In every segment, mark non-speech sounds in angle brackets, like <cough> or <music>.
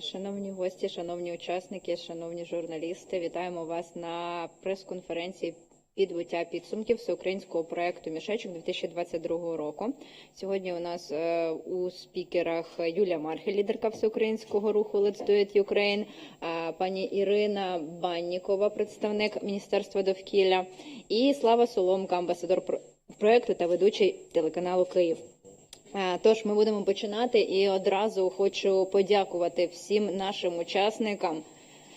Шановні гості, шановні учасники, шановні журналісти, вітаємо вас на прес-конференції підбиття підсумків всеукраїнського проекту Мішечок 2022 року. Сьогодні у нас е, у спікерах Юлія Мархель, лідерка всеукраїнського руху Let's Do It Ukraine, е, пані Ірина Баннікова, представник Міністерства довкілля, і Слава Соломка, амбасадор про- проекту та ведучий телеканалу Київ. Е, Тож ми будемо починати і одразу хочу подякувати всім нашим учасникам,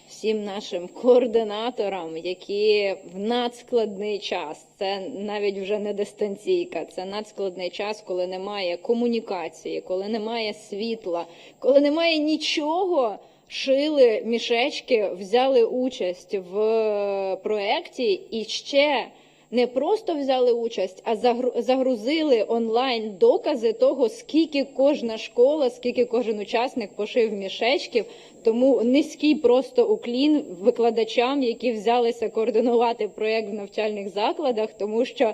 всім нашим координаторам, які в надскладний час, це навіть вже не дистанційка, це надскладний час, коли немає комунікації, коли немає світла, коли немає нічого. Шили мішечки, взяли участь в е, проєкті і ще не просто взяли участь, а загрузили онлайн докази того, скільки кожна школа, скільки кожен учасник пошив мішечків. Тому низький просто уклін викладачам, які взялися координувати проєкт в навчальних закладах, тому що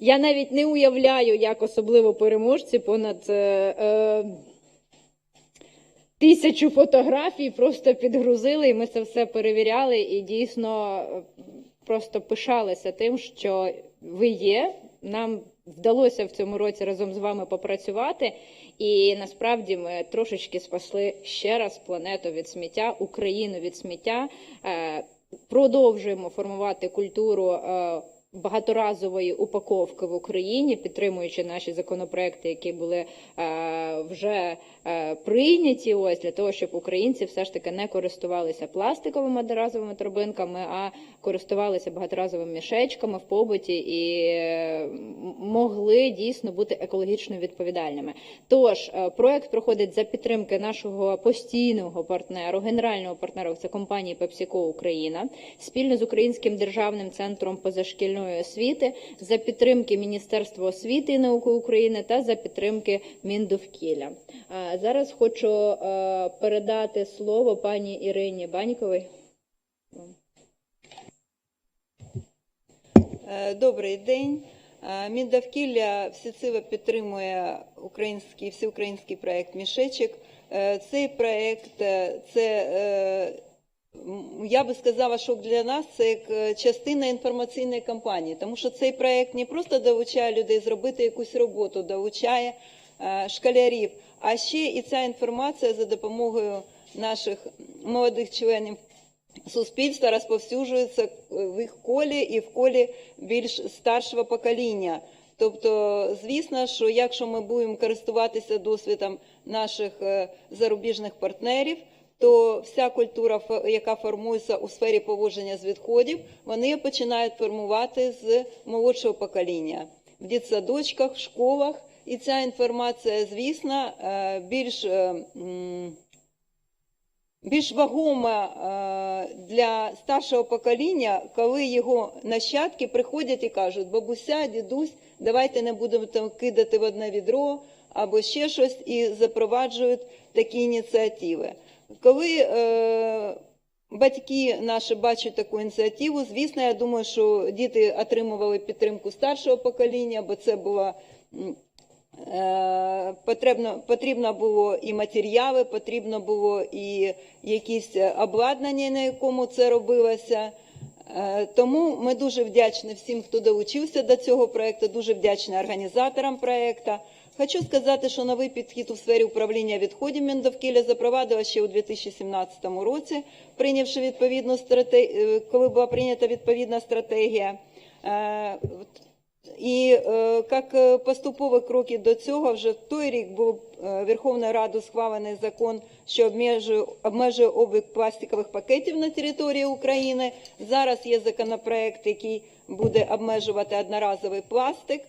я навіть не уявляю, як особливо переможці понад. е, е, Тисячу фотографій просто підгрузили, і ми це все перевіряли, і дійсно просто пишалися тим, що ви є. Нам вдалося в цьому році разом з вами попрацювати, і насправді ми трошечки спасли ще раз планету від сміття, Україну від сміття. Е, Продовжуємо формувати культуру. е, Багаторазової упаковки в Україні, підтримуючи наші законопроекти, які були е, вже прийняті, ось для того, щоб українці все ж таки не користувалися пластиковими одноразовими торбинками, а користувалися багаторазовими мішечками в побуті і е, могли дійсно бути екологічно відповідальними. Тож е, проект проходить за підтримки нашого постійного партнеру, генерального партнеру це компанії PepsiCo Україна, спільно з Українським державним центром позашкільної освіти, за підтримки Міністерства освіти і науки України та за підтримки Міндовкілля. Зараз хочу е, передати слово пані Ірині Баньковій. Е, Добрий день. Е, Міндовкілля всеціло підтримує український всеукраїнський проект Мішечок. Е, Цей проект е, це я би сказала, що для нас це як частина інформаційної кампанії, тому що цей проект не просто долучає людей зробити якусь роботу, долучає школярів, а ще і ця інформація за допомогою наших молодих членів суспільства розповсюджується в їх колі і в колі більш старшого покоління. Тобто, звісно, що якщо ми будемо користуватися досвідом наших е, зарубіжних партнерів, то вся культура, яка формується у сфері поводження з відходів, вони починають формувати з молодшого покоління в дитсадочках, в школах. І ця інформація, звісно, е, більш е, більш вагома е, для старшого покоління, коли його нащадки приходять і кажуть, бабуся, дідусь, давайте не будемо там кидати в одне відро або ще щось, і запроваджують такі ініціативи. Коли е, батьки наші бачать таку ініціативу, звісно, я думаю, що діти отримували підтримку старшого покоління, бо це була Потрібно, потрібно було і матеріали, потрібно було і якісь обладнання, на якому це робилося. Е, Тому ми дуже вдячні всім, хто долучився до цього проекту, дуже вдячні організаторам проекту. Хочу сказати, що новий підхід у сфері управління відходів Міндовкілля запровадила ще у 2017 році, прийнявши відповідну стратегію, коли була прийнята відповідна стратегія. І е, як е, поступові кроки до цього, вже в той рік був е, Верховною Радою схвалений закон, що обмежує, обмежує обіг пластикових пакетів на території України. Зараз є законопроект, який буде обмежувати одноразовий пластик.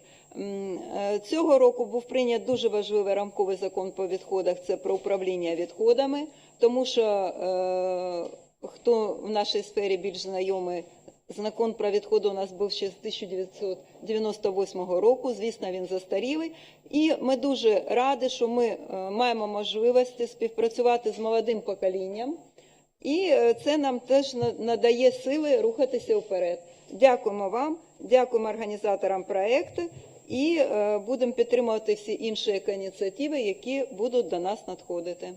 Цього року був прийнят дуже важливий рамковий закон по відходах. Це про управління відходами, тому що е, хто в нашій сфері більш знайомий, закон про відходи у нас був ще з 1998 року. Звісно, він застарілий. І ми дуже раді, що ми е, маємо можливості співпрацювати з молодим поколінням. І е, це нам теж надає сили рухатися вперед. Дякуємо вам, дякуємо організаторам проекту і е, будемо підтримувати всі інші ініціативи, які будуть до нас надходити.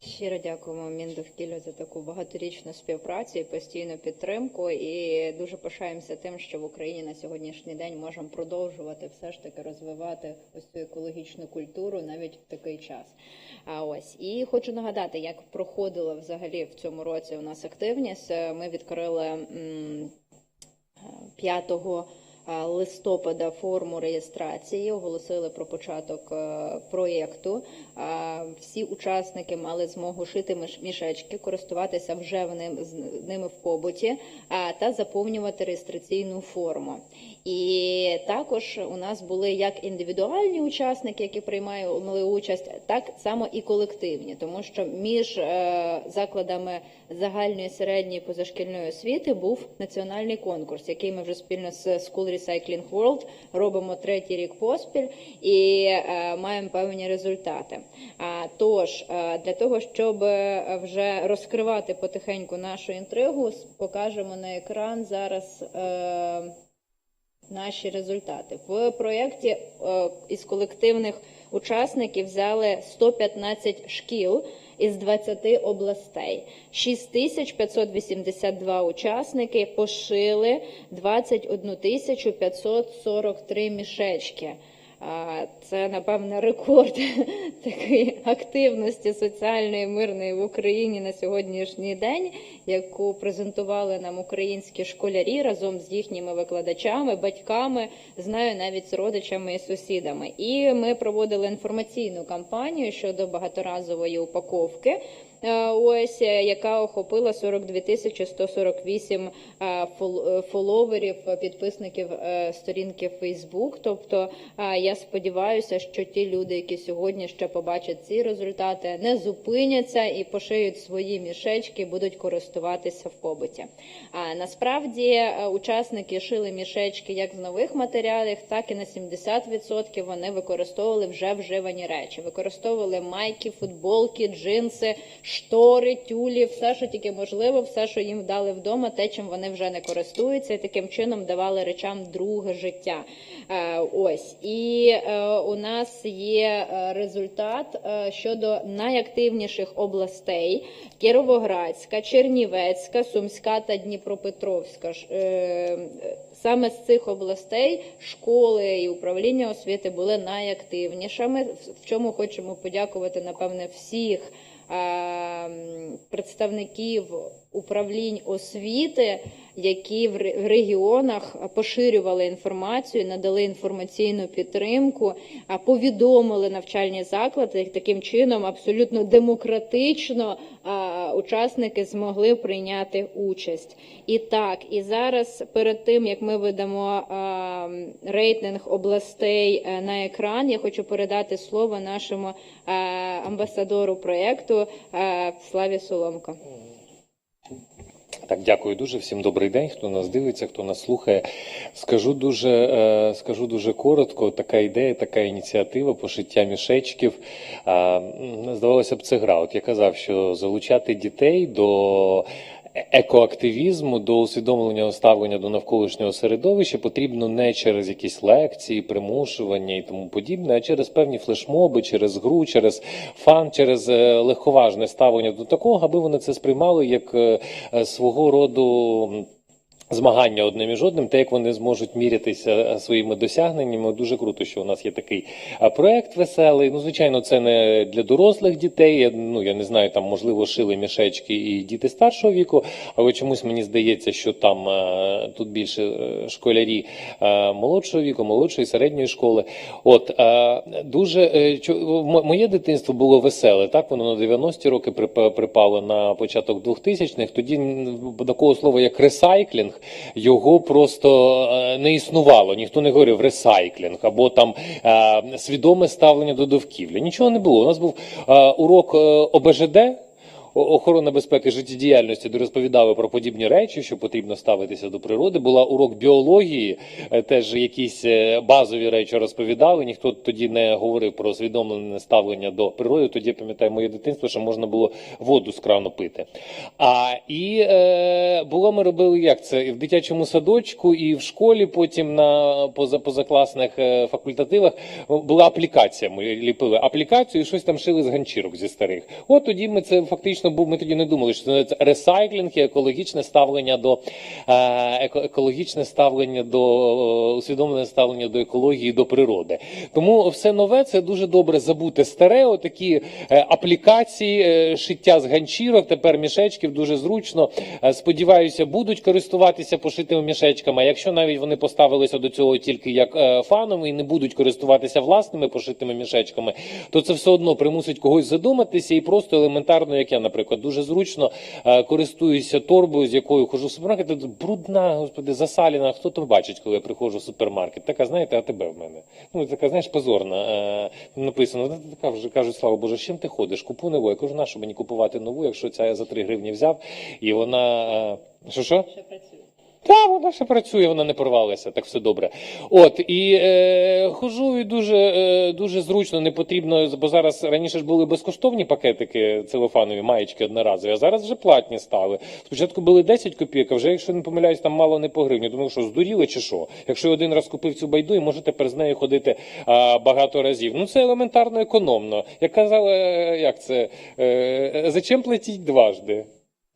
Щиро дякуємо Міндовкіллю за таку багаторічну співпрацю і постійну підтримку. І дуже пишаємося тим, що в Україні на сьогоднішній день можемо продовжувати все ж таки розвивати ось цю екологічну культуру навіть в такий час. А ось і хочу нагадати, як проходила взагалі в цьому році у нас активність. Ми відкрили м, 5 е, листопада форму реєстрації, оголосили про початок е, проєкту. Е, Всі учасники мали змогу шити мішечки, користуватися вже ними в побуті та заповнювати реєстраційну форму. І також у нас були як індивідуальні учасники, які приймали участь, так само і колективні, тому що між е, закладами загальної середньої позашкільної освіти був національний конкурс, який ми вже спільно з School Recycling World робимо третій рік поспіль і е, маємо певні результати. Тож е, для того, щоб вже розкривати потихеньку нашу інтригу, покажемо на екран зараз. Наші результати в проєкті е, із колективних учасників взяли 115 шкіл із 20 областей. 6582 учасники пошили 21 тисячу 543 мішечки. Це, напевне, рекорд <laughs> такої активності соціальної мирної в Україні на сьогоднішній день, яку презентували нам українські школярі разом з їхніми викладачами, батьками, знаю навіть з родичами і сусідами. І ми проводили інформаційну кампанію щодо багаторазової упаковки. Е, Ось е, яка охопила 42 тисячі 148 е, фол- фоловерів, підписників сторінки Facebook. Тобто я сподіваюся, що ті люди, які сьогодні ще побачать ці результати, не зупиняться і пошиють свої мішечки, будуть користуватися в побуті. А насправді учасники шили мішечки як з нових матеріалів, так і на 70% вони використовували вже вживані речі. Використовували майки, футболки, джинси, штори, тюлі, все, що тільки можливо, все, що їм дали вдома, те, чим вони вже не користуються, і таким чином давали речам друге життя. Е, Ось і е, у нас є е, результат щодо найактивніших областей: Кіровоградська, Чернівецька, Сумська та Дніпропетровська. Саме з цих областей школи і управління освіти були найактивнішими. В чому хочемо подякувати, напевне, всіх представників управлінь освіти, які в регіонах поширювали інформацію, надали інформаційну підтримку, повідомили навчальні заклади. Таким чином, абсолютно демократично учасники змогли прийняти участь. І так, і зараз перед тим як ми видамо рейтинг областей е, на екран, я хочу передати слово нашому е, амбасадору проєкту е, Славі Соломко. Так, дякую дуже. Всім добрий день. Хто нас дивиться, хто нас слухає. Скажу дуже, е, скажу дуже коротко. Така ідея, така ініціатива пошиття мішечків. Здавалося б, це гра. От я казав, що залучати дітей до екоактивізму, до усвідомлення ставлення до навколишнього середовища потрібно не через якісь лекції, примушування і тому подібне, а через певні флешмоби, через гру, через фан, через е, легковажне ставлення до такого, аби вони це сприймали як е, е, свого роду. Змагання одне між одним, те, як вони зможуть мірятися е, своїми досягненнями, дуже круто, що у нас є такий е, проект веселий. Ну, звичайно, це не для дорослих дітей. Ну я не знаю, там можливо шили мішечки і діти старшого віку, але чомусь мені здається, що там е, тут більше школярі молодшого віку, молодшої середньої школи. От дуже моє дитинство було веселе. Так воно на 90-ті роки прип- припало на початок 2000-х. Тоді такого слова як ресайклінг його просто е, не існувало. Ніхто не говорив ресайклінг або там е, свідоме ставлення до довкілля. Нічого не було. У нас був е, урок ОБЖД. О- охорона безпеки життєдіяльності, де розповідали про подібні речі, що потрібно ставитися до природи. Була урок біології, е, теж якісь е, базові речі розповідали. Ніхто тоді не говорив про усвідомлене ставлення до природи. Тоді я пам'ятаю моє дитинство, що можна було воду з крану пити. А і е, було ми робили як це і в дитячому садочку, і в школі. Потім на поза позакласних е, факультативах була аплікація. Ми ліпили аплікацію і щось там шили з ганчірок зі старих. От тоді ми це фактично був. Ми тоді не думали, що це ресайклінг і екологічне ставлення до е, еко- екологічне ставлення до е, усвідомлене ставлення до екології, до природи. Тому все нове це дуже добре забути старе. Отакі е, аплікації, шиття з ганчірок, тепер мішечків дуже зручно. Сподіваюся, будуть користуватися пошитими мішечками. Якщо навіть вони поставилися до цього тільки як фаном і не будуть користуватися власними пошитими мішечками, то це все одно примусить когось задуматися і просто елементарно, як я, наприклад, дуже зручно е, користуюся торбою, з якою хожу в супермаркет. Брудна, господи, засаліна. Хто там бачить, коли я приходжу в супермаркет? Така, знаєте, а тебе в мене. Ну така, знаєш, позорна. Е, написано, «Та така вже кажуть, слава Боже, з чим ти ходиш? Купу нову. Я кажу, на що мені купувати нову, якщо ця я за 3 гривні взяв, і вона. е, Що що? Та вона ще працює, вона не порвалася, так все добре. От і е, хожу і дуже, е, дуже зручно, не потрібно, бо зараз раніше ж були безкоштовні пакетики целофанові, маєчки одноразові, а зараз вже платні стали. Спочатку були 10 копійок, а вже, якщо не помиляюсь, там мало не по гривні. Думаю, що здуріли чи що? Якщо один раз купив цю байду, і може тепер з нею ходити а, багато разів. Ну це елементарно економно. Як казали, е, як це? Е, зачем платіть дважди?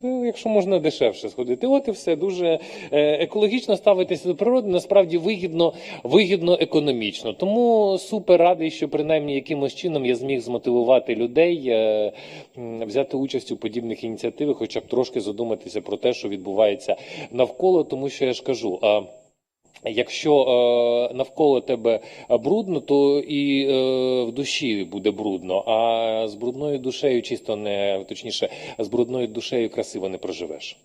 Ну, якщо можна дешевше сходити, от і все дуже е, екологічно ставитися до природи насправді вигідно, вигідно економічно. Тому супер радий, що принаймні якимось чином я зміг змотивувати людей е, взяти участь у подібних ініціативах, хоча б трошки задуматися про те, що відбувається навколо, тому що я ж кажу. Якщо е, навколо тебе брудно, то і е, в душі буде брудно. А з брудною душею чисто не точніше, з брудною душею красиво не проживеш.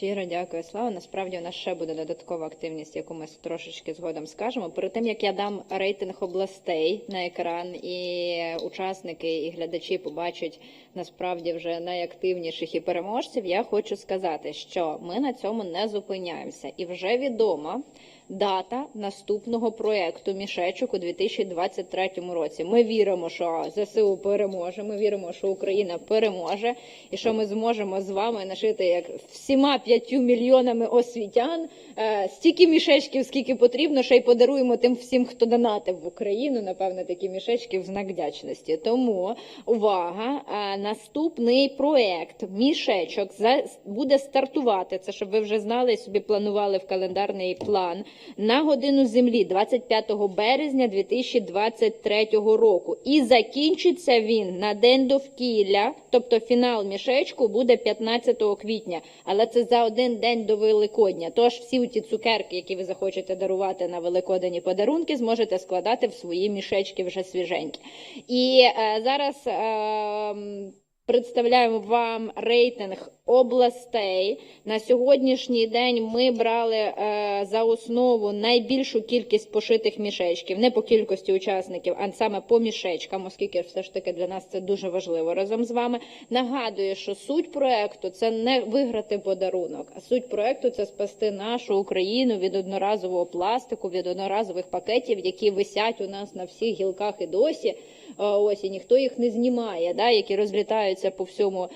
Щиро дякую, Слава. Насправді у нас ще буде додаткова активність, яку ми трошечки згодом скажемо. Перед тим як я дам рейтинг областей на екран, і учасники і глядачі побачать насправді вже найактивніших і переможців. Я хочу сказати, що ми на цьому не зупиняємося, і вже відома дата наступного проекту мішечок у 2023 році. Ми віримо, що ЗСУ переможе. Ми віримо, що Україна переможе, і що ми зможемо з вами нашити як всіма п'ятью мільйонами освітян е, стільки мішечків, скільки потрібно, ще й подаруємо тим всім, хто донатив в Україну. Напевно, такі мішечки в знак вдячності. Тому увага! е, Наступний проект мішечок за- буде стартувати. Це щоб ви вже знали собі планували в календарний план на годину землі 25 березня 2023 року. І закінчиться він на день довкілля, тобто фінал мішечку буде 15 квітня. Але це за один день до Великодня. Тож всі ті цукерки, які ви захочете дарувати на великодені подарунки, зможете складати в свої мішечки вже свіженькі. І е, зараз. Е, Представляємо вам рейтинг областей. На сьогоднішній день ми брали е, за основу найбільшу кількість пошитих мішечків, не по кількості учасників, а саме по мішечкам, оскільки все ж таки для нас це дуже важливо разом з вами. Нагадую, що суть проекту це не виграти подарунок, а суть проекту це спасти нашу Україну від одноразового пластику, від одноразових пакетів, які висять у нас на всіх гілках і досі. Ось і ніхто їх не знімає, да, які розлітаються по всьому,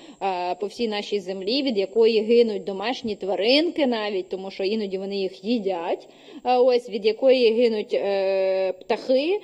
по всій нашій землі, від якої гинуть домашні тваринки, навіть тому що іноді вони їх їдять. Ось від якої гинуть е, птахи.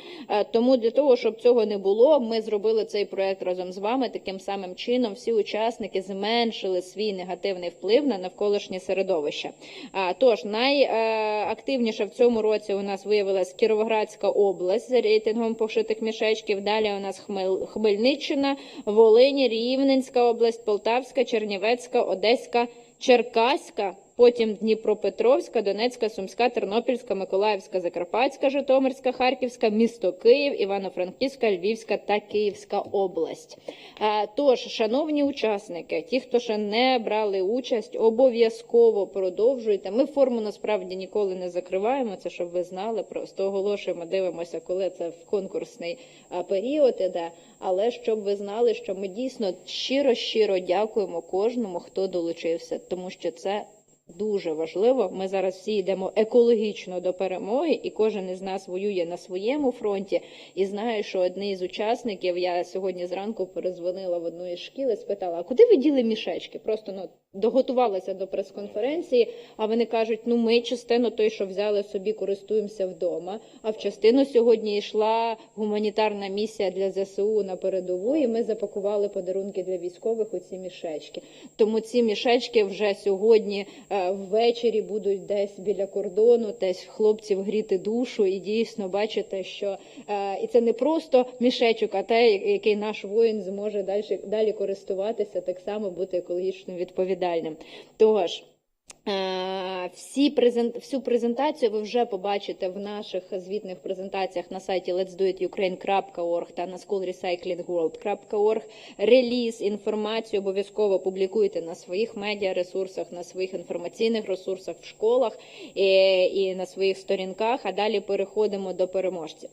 Тому для того, щоб цього не було, ми зробили цей проект разом з вами. Таким самим чином всі учасники зменшили свій негативний вплив на навколишнє середовище. А, Тож найактивніше в цьому році у нас виявилась Кіровоградська область з рейтингом пошитих мішечків. Далі у нас Хмел- Хмельниччина, Волинь, Рівненська область, Полтавська, Чернівецька, Одеська, Черкаська. Потім Дніпропетровська, Донецька, Сумська, Тернопільська, Миколаївська, Закарпатська, Житомирська, Харківська, місто Київ, Івано-Франківська, Львівська та Київська область. Е, Тож, шановні учасники, ті, хто ще не брали участь, обов'язково продовжуйте. Ми форму насправді ніколи не закриваємо. Це щоб ви знали. Просто оголошуємо, дивимося, коли це в конкурсний е, період іде. Але щоб ви знали, що ми дійсно щиро щиро дякуємо кожному, хто долучився, тому що це. Дуже важливо. Ми зараз всі йдемо екологічно до перемоги, і кожен із нас воює на своєму фронті. І знаю, що одний із учасників я сьогодні зранку перезвонила в одну із шкіл і спитала: а куди ви діли мішечки? Просто ну доготувалася до прес-конференції. А вони кажуть: ну ми частину той, що взяли собі, користуємося вдома. А в частину сьогодні йшла гуманітарна місія для ЗСУ на передову, і ми запакували подарунки для військових у ці мішечки. Тому ці мішечки вже сьогодні е, ввечері будуть десь біля кордону, десь хлопців гріти душу, і дійсно бачите, що е, і це не просто мішечок, а те, який наш воїн зможе далі, далі користуватися, так само бути екологічно відповідальним. Тож. Е, Всі презент, всю презентацію ви вже побачите в наших звітних презентаціях на сайті letsdoitukraine.org та на schoolrecyclingworld.org. Реліз, інформацію обов'язково публікуйте на своїх медіаресурсах, на своїх інформаційних ресурсах в школах і, і на своїх сторінках. А далі переходимо до переможців.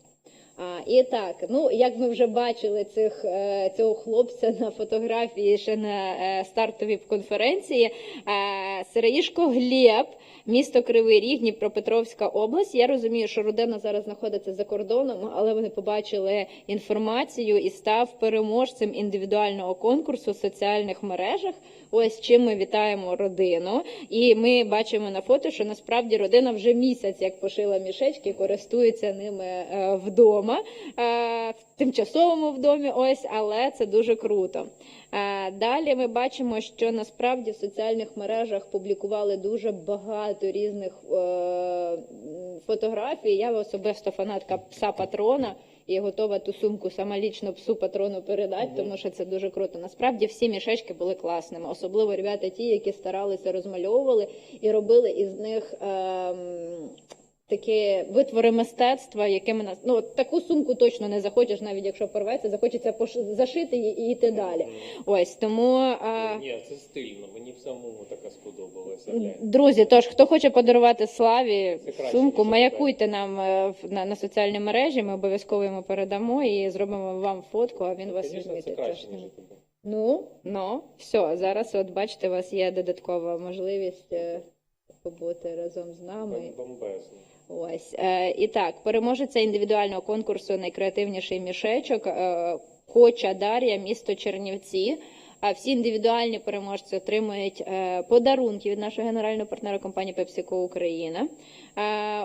А, і так, ну як ми вже бачили цих, е, цього хлопця на фотографії ще на е, стартовій конференції, е, Сироїшко Глєб, місто Кривий Ріг, Дніпропетровська область. Я розумію, що родина зараз знаходиться за кордоном, але вони побачили інформацію і став переможцем індивідуального конкурсу в соціальних мережах. Ось чим ми вітаємо родину. І ми бачимо на фото, що насправді родина вже місяць як пошила мішечки, користується ними е, вдома, е, в тимчасовому вдомі. Ось, але це дуже круто. Е, Далі ми бачимо, що насправді в соціальних мережах публікували дуже багато різних е, фотографій. Я особисто фанатка пса патрона. І готова ту сумку сама лічно псу патрону передати, тому що це дуже круто. Насправді всі мішечки були класними, особливо ребята ті, які старалися розмальовували і робили із них ем, такі витвори мистецтва, якими нас ну от таку сумку точно не захочеш, навіть якщо порветься, захочеться пош- зашити і, і йти далі. Ось тому. Е, Ні, це стильно. Мені в самому така сподобалася. Друзі, тож хто хоче подарувати славі краще, сумку, маякуйте нам е, на, на соціальні мережі. Ми обов'язково йому передамо і зробимо вам фотку, а він вас Звісно, це краще, ніж. Ну, ну, все, зараз от бачите, у вас є додаткова можливість е, побути разом з нами. Бомбезно. Ось е, і так, переможеця індивідуального конкурсу найкреативніший мішечок. Е, Коча Дар'я, місто Чернівці. А всі індивідуальні переможці отримують е, подарунки від нашого генерального партнера компанії PepsiCo Україна.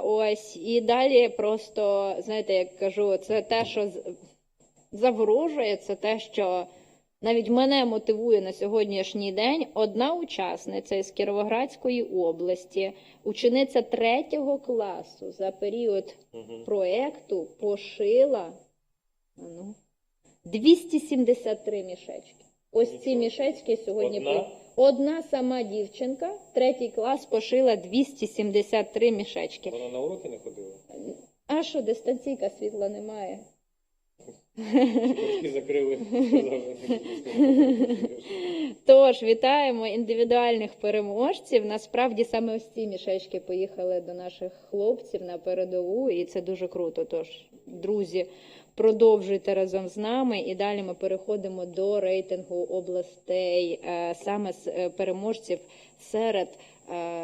Ось і далі просто знаєте, як кажу, це те, що заворожує, це те, що навіть мене мотивує на сьогоднішній день одна учасниця із Кіровоградської області, учениця третього класу за період Угу. проекту пошила ну, 273 мішечки. Ось ці мішечки сьогодні Одна? одна сама дівчинка, третій клас пошила 273 мішечки. Вона на уроки не ходила? А що, дистанційка світла немає? <laughs> Тож вітаємо індивідуальних переможців. Насправді саме ось ці мішечки поїхали до наших хлопців на передову, і це дуже круто. Тож, друзі, продовжуйте разом з нами. І далі ми переходимо до рейтингу областей е, саме з е, переможців серед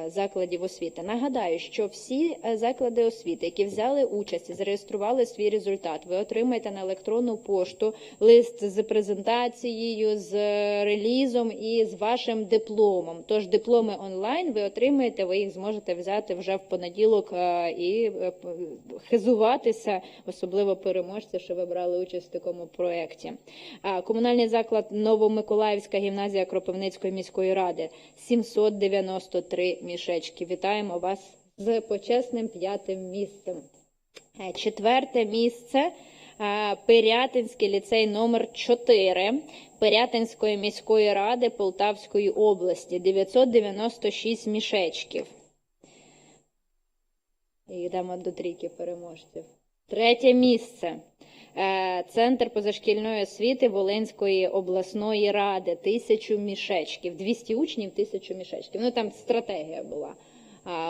закладів освіти. Нагадаю, що всі е, заклади освіти, які взяли участь і зареєстрували свій результат, ви отримаєте на електронну пошту лист з презентацією, з релізом і з вашим дипломом. Тож дипломи онлайн ви отримаєте, ви їх зможете взяти вже в понеділок е, і е, хизуватися, особливо переможці, що ви брали участь в такому проєкті. Комунальний заклад Новомиколаївська гімназія Кропивницької міської ради 793 мішечки. Вітаємо вас з почесним п'ятим місцем. Е, Четверте місце е, Пирятинський ліцей номер 4 Пирятинської міської ради Полтавської області 996 мішечків. І йдемо до трійки переможців. Третє місце. Е, Центр позашкільної освіти Волинської обласної ради. Тисячу мішечків. 200 учнів, тисячу мішечків. Ну там стратегія була.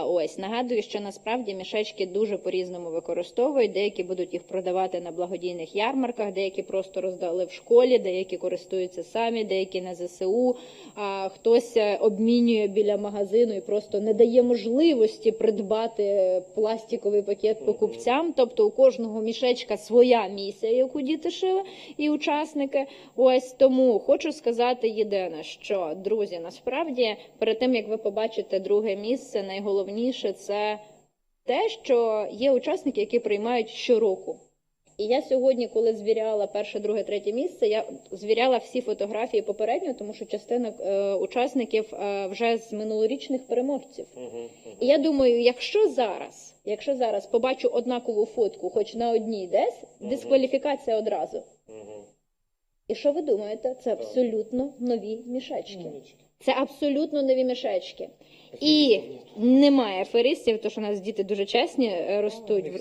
Ось нагадую, що насправді мішечки дуже по-різному використовують. Деякі будуть їх продавати на благодійних ярмарках, деякі просто роздали в школі, деякі користуються самі, деякі на ЗСУ. А хтось е, обмінює біля магазину і просто не дає можливості придбати пластиковий пакет покупцям. Тобто у кожного мішечка своя місія, яку діти шили, і учасники. Ось тому хочу сказати єдине, що друзі, насправді перед тим як ви побачите друге місце, найголовніше це те, що є учасники, які приймають щороку. І я сьогодні, коли звіряла перше, друге, третє місце, я звіряла всі фотографії попередньо, тому що частина е, учасників е, вже з минулорічних переможців. І я думаю, якщо зараз, якщо зараз побачу однакову фотку, хоч на одній десь, дискваліфікація одразу. І що ви думаєте? Це абсолютно нові мішечки. Це абсолютно нові мішечки. І немає аферистів, тому що у нас діти дуже чесні е, ростуть. <laughs>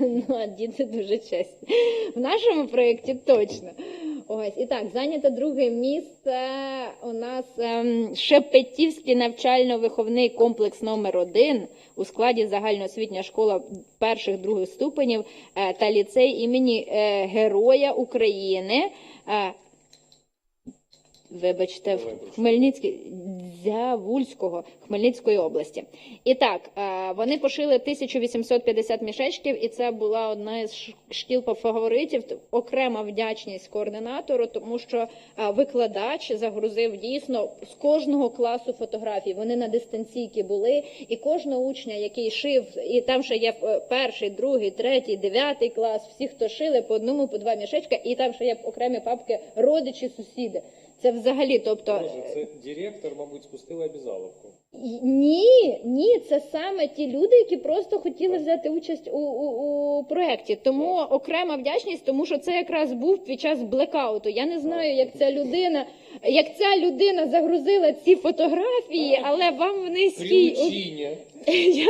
Ну, а діти дуже чесні. В нашому проєкті точно. Ось і так, зайняте друге місце. У нас ем, Шепетівський навчально-виховний комплекс номер 1 у складі загальноосвітня школа перших других ступенів е, та ліцей імені е, Героя України. Е, Вибачте, в Хмельницькій Дзявульського Хмельницької області. І так, вони пошили 1850 мішечків, і це була одна із шкіл по фаворитів. Окрема вдячність координатору, тому що викладач загрузив дійсно з кожного класу фотографій. Вони на дистанційки були, і кожного учня, який шив, і там ще є е, перший, другий, третій, дев'ятий клас. Всі, хто шили по одному, по два мішечка, і там ще є окремі папки родичі, сусіди. Це взагалі, тобто Боже, це директор, мабуть, спустила обязаловку. Ні, ні, це саме ті люди, які просто хотіли взяти участь у, у, у проєкті. Тому окрема вдячність, тому що це якраз був під час блекауту. Я не знаю, як ця людина, як ця людина загрузила ці фотографії, але вам в низькій Прилучіння. <laughs> я,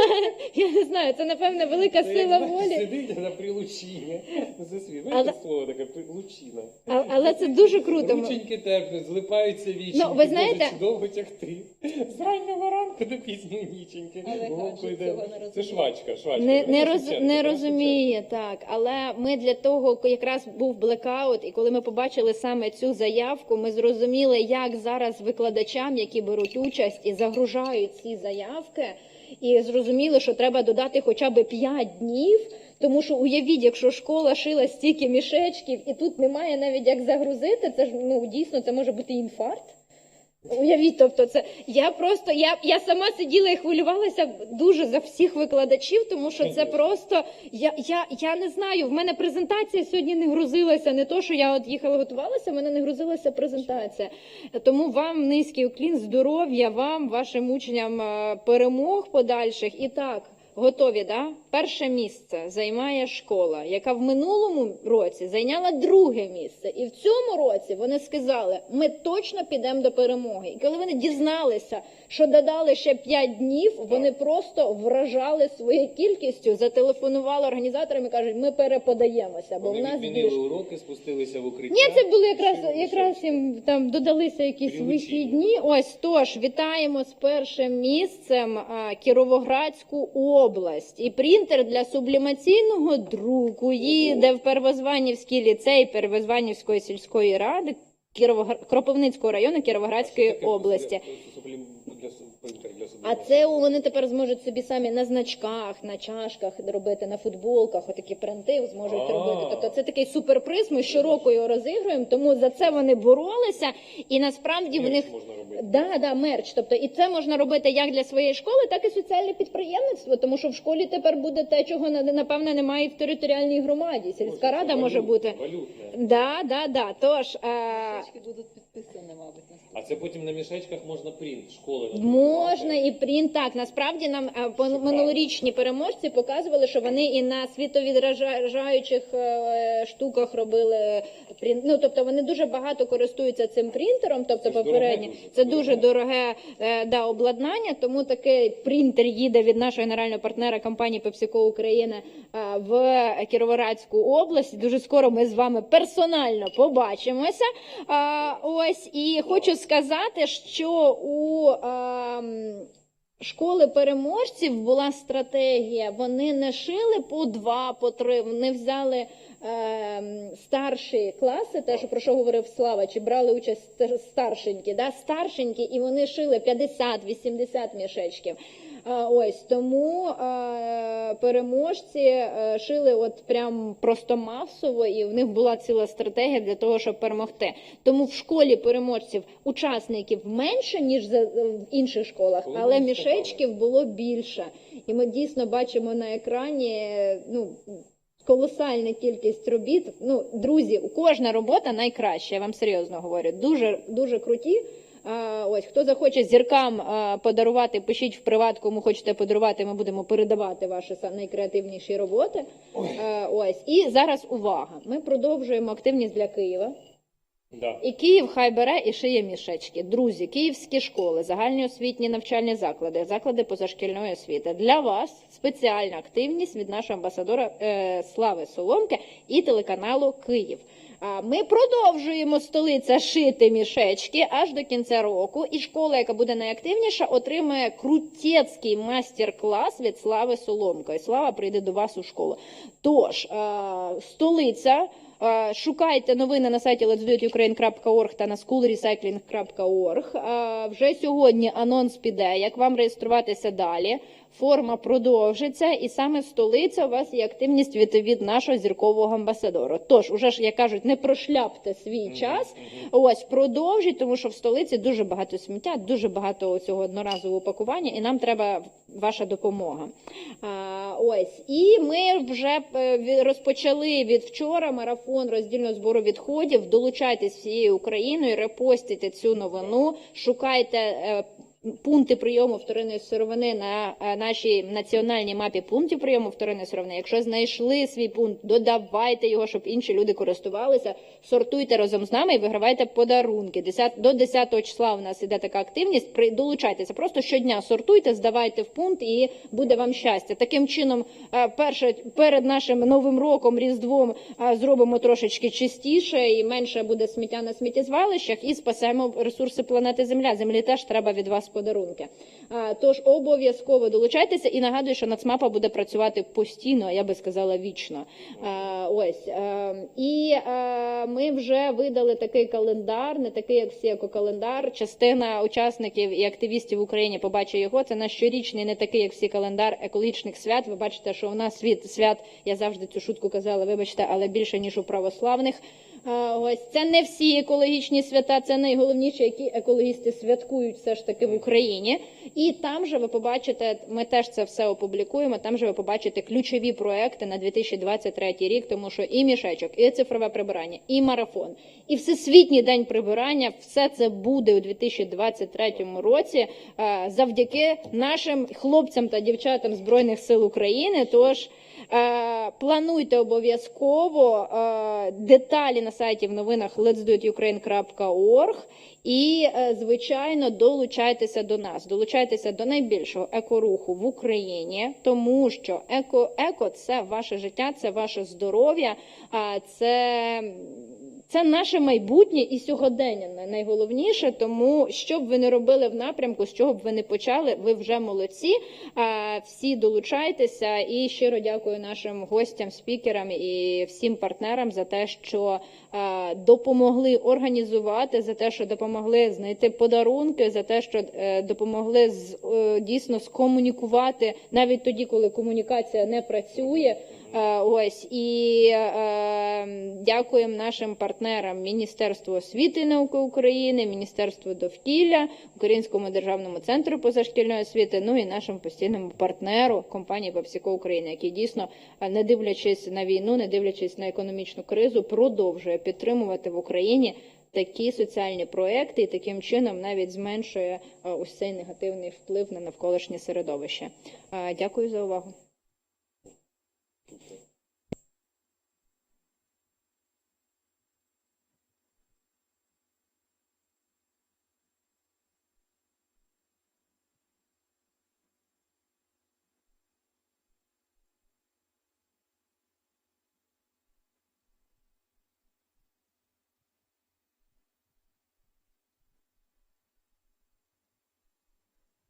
я не знаю. Це напевне велика Це сила як волі. Сидить на прилучіння. Це світ. Але- слово таке прилучина. А- Але це дуже круто. Рученьки теплі, злипаються віченьки. Ну, ви знаєте- чудово тягти. Раннього ранку до пізньої ніченьки. Але йде. цього не Це розуміє. швачка, швачка. не, не, роз, не розуміє так. Але ми для того якраз був блекаут, і коли ми побачили саме цю заявку, ми зрозуміли, як зараз викладачам, які беруть участь і загружають ці заявки, і зрозуміли, що треба додати хоча б 5 днів. Тому що уявіть, якщо школа шила стільки мішечків, і тут немає навіть як загрузити, це ж ну дійсно це може бути інфаркт. Уявіть, тобто це я просто я, я сама сиділа і хвилювалася дуже за всіх викладачів, тому що це просто я, я, я не знаю. В мене презентація сьогодні не грузилася. Не то, що я от їхала готувалася, в мене не грузилася презентація. Тому вам низький уклін, здоров'я, вам, вашим учням е, перемог подальших. І так, готові, да? Перше місце займає школа, яка в минулому році зайняла друге місце. І в цьому році вони сказали, ми точно підемо до перемоги. І коли вони дізналися, що додали ще 5 днів, вони просто вражали своєю кількістю, зателефонували організаторам і кажуть, ми переподаємося, бо в нас більше. уроки, спустилися в укриття. Ні, це були якраз якраз їм там додалися якісь Прилучіння. вихідні. Ось тож вітаємо з першим місцем а, Кіровоградську область. І принтер для сублімаційного друку їде в Первозванівський ліцей Первозванівської сільської ради Кіровогр... Кропивницького району Кіровоградської області. Для, для су- принтер для А це вони тепер зможуть собі самі на значках, на чашках робити, на футболках, отакі принти зможуть А. робити. Тобто це такий суперприз, ми щороку його розігруємо, тому за це вони боролися. І насправді в Мерч них можна робити. Да, да, мерч. Тобто, і це можна робити як для своєї школи, так і соціальне підприємництво, тому що в школі тепер буде те, чого на- напевне немає і в територіальній громаді. Сільська рада може валют- бути. Валютне. Да, да, да. Тож е, Мішечки будуть Підписано, мабуть. А це потім на мішечках можна принт школи. Можна і принт. Так, насправді нам е, минулорічні переможці показували, що вони і на світовідражаючих е, штуках робили принт. Ну тобто вони дуже багато користуються цим принтером. Тобто, дуже, це дуже дороге е, да, обладнання. Тому такий принтер їде від нашого генерального партнера компанії PepsiCo України е, в Кіровоградську область. Дуже скоро ми з вами персонально побачимося. Ось і хочу сказати, що у школи переможців була стратегія. Вони не шили по два, по три. Вони взяли. е, Старші класи, те, про що говорив Слава, чи брали участь стар- старшенькі, да? старшенькі, і вони шили 50-80 мішечків. Ось тому переможці е, шили от прям просто масово, і в них була ціла стратегія для того, щоб перемогти. Тому в школі переможців учасників менше ніж в інших школах, але мішечків було більше. І ми дійсно бачимо на екрані ну. Колосальна кількість робіт. Ну, друзі, у кожна робота найкраща. Я вам серйозно говорю. Дуже дуже круті. Ось хто захоче зіркам подарувати, пишіть в приват, кому хочете подарувати. Ми будемо передавати ваші найкреативніші роботи. Ось і зараз увага. Ми продовжуємо активність для Києва. Да. І Київ хай бере і шиє мішечки. Друзі, київські школи, загальні освітні навчальні заклади, заклади позашкільної освіти. Для вас спеціальна активність від нашого амбасадора е, Слави Соломки і телеканалу Київ. А ми продовжуємо столиця шити мішечки аж до кінця року. І школа, яка буде найактивніша, отримає крутецький майстер-клас від Слави Соломка. І Слава прийде до вас у школу. Тож, е, столиця. Е, Шукайте новини на сайті let'sdoitukraine.org та на schoolrecycling.org. Е, Вже сьогодні анонс піде, як вам реєструватися далі. Форма продовжиться, і саме столиця у вас є активність від, від нашого зіркового амбасадору. Тож, уже ж як кажуть, не прошляпте свій час. Ось продовжіть, тому що в столиці дуже багато сміття, дуже багато цього одноразового пакування, і нам треба ваша допомога. А, ось і ми вже е, розпочали від вчора марафон роздільного збору відходів. Долучайтесь всією Україною, репостите цю новину, шукайте. Пункти прийому вторинної сировини на е, нашій національній мапі пунктів прийому вторинної сировини. Якщо знайшли свій пункт, додавайте його, щоб інші люди користувалися. Сортуйте разом з нами і вигравайте подарунки. 10, до 10 числа у нас іде така активність. Долучайтеся. Просто щодня сортуйте, здавайте в пункт, і буде вам щастя. Таким чином, е, перше перед нашим новим роком, різдвом е, зробимо трошечки чистіше і менше буде сміття на сміттєзвалищах, і спасемо ресурси планети Земля. Землі теж треба від вас подарунки. Тож обов'язково долучайтеся і нагадую, що Нацмапа буде працювати постійно, я би сказала вічно. Ось і ми вже видали такий календар, не такий, як всі екокалендар. Частина учасників і активістів в Україні побачить його. Це наш щорічний, не такий, як всі календар екологічних свят. Ви бачите, що у нас світ свят. Я завжди цю шутку казала, вибачте, але більше ніж у православних. Ось це не всі екологічні свята, це найголовніші, які екологісти святкують все ж таки в Україні. І там же ви побачите, ми теж це все опублікуємо. Там же ви побачите ключові проекти на 2023 рік, тому що і мішечок, і цифрове прибирання, і марафон, і всесвітній день прибирання все це буде у 2023 році е, завдяки нашим хлопцям та дівчатам збройних сил України. Тож Плануйте обов'язково деталі на сайті в новинах let'sdoitukraine.org і, е, звичайно, долучайтеся до нас. Долучайтеся до найбільшого екоруху в Україні, тому що еко, еко це ваше життя, це ваше здоров'я, це. Це наше майбутнє і сьогодення найголовніше. Тому що б ви не робили в напрямку, з чого б ви не почали, ви вже молодці. Всі долучайтеся і щиро дякую нашим гостям, спікерам і всім партнерам за те, що допомогли організувати, за те, що допомогли знайти подарунки, за те, що е, допомогли е, дійсно скомунікувати навіть тоді, коли комунікація не працює. Е, Ось і е, дякуємо нашим партнерам Міністерству освіти і науки України, Міністерству довкілля, Українському державному центру позашкільної освіти, ну і нашому постійному партнеру компанії PepsiCo України, який дійсно, е, не дивлячись на війну, не дивлячись на економічну кризу, продовжує підтримувати в Україні такі соціальні проекти і таким чином навіть зменшує е, ось цей негативний вплив на навколишнє середовище. Дякую за увагу. Okay.